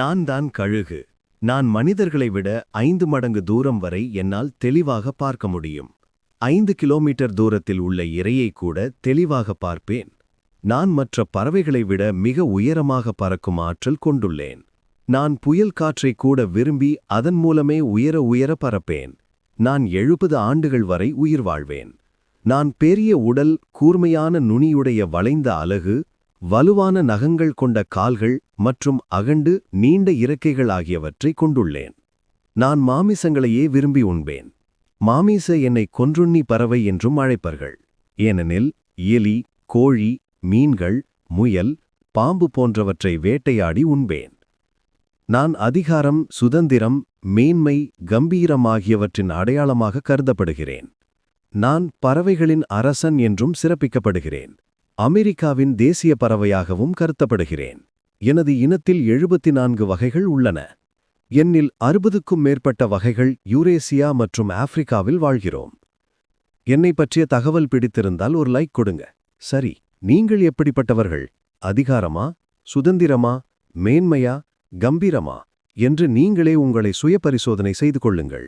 நான் தான் கழுகு. நான் மனிதர்களை விட ஐந்து மடங்கு தூரம் வரை என்னால் தெளிவாக பார்க்க முடியும். ஐந்து கிலோமீட்டர் தூரத்தில் உள்ள இரையை கூட தெளிவாக பார்ப்பேன். நான் மற்ற பறவைகளை விட மிக உயரமாக பறக்கும் ஆற்றல் கொண்டுள்ளேன். நான் புயல் காற்றை கூட விரும்பி அதன் மூலமே உயர உயர பறப்பேன். நான் எழுபது ஆண்டுகள் வரை உயிர் வாழ்வேன். நான் பெரிய உடல் கூர்மையான நுனியுடைய வளைந்த அலகு வலுவான நகங்கள் கொண்ட கால்கள் மற்றும் அகண்டு நீண்ட இறக்கைகள் ஆகியவற்றை கொண்டுள்ளேன். நான் மாமிசங்களையே விரும்பி உண்பேன். மாமிச என்னை கொன்றுண்ணி பறவை என்றும் அழைப்பர்கள். ஏனெனில் எலி கோழி மீன்கள் முயல் பாம்பு போன்றவற்றை வேட்டையாடி உண்பேன். நான் அதிகாரம் சுதந்திரம் மேன்மை கம்பீரம் ஆகியவற்றின் அடையாளமாக கருதப்படுகிறேன். நான் பறவைகளின் அரசன் என்றும் சிறப்பிக்கப்படுகிறேன். அமெரிக்காவின் தேசிய பறவையாகவும் கருத்தப்படுகிறேன். எனது இனத்தில் எழுபத்தி நான்கு வகைகள் உள்ளன. என்னில் அறுபதுக்கும் மேற்பட்ட வகைகள் யூரேசியா மற்றும் ஆப்பிரிக்காவில் வாழ்கிறோம். என்னை பற்றிய தகவல் பிடித்திருந்தால் ஒரு லைக் கொடுங்க. சரி நீங்கள் எப்படிப்பட்டவர்கள்? அதிகாரமா? சுதந்திரமா? மேன்மையா? கம்பீரமா? என்று நீங்களே உங்களை சுய பரிசோதனை செய்து கொள்ளுங்கள்.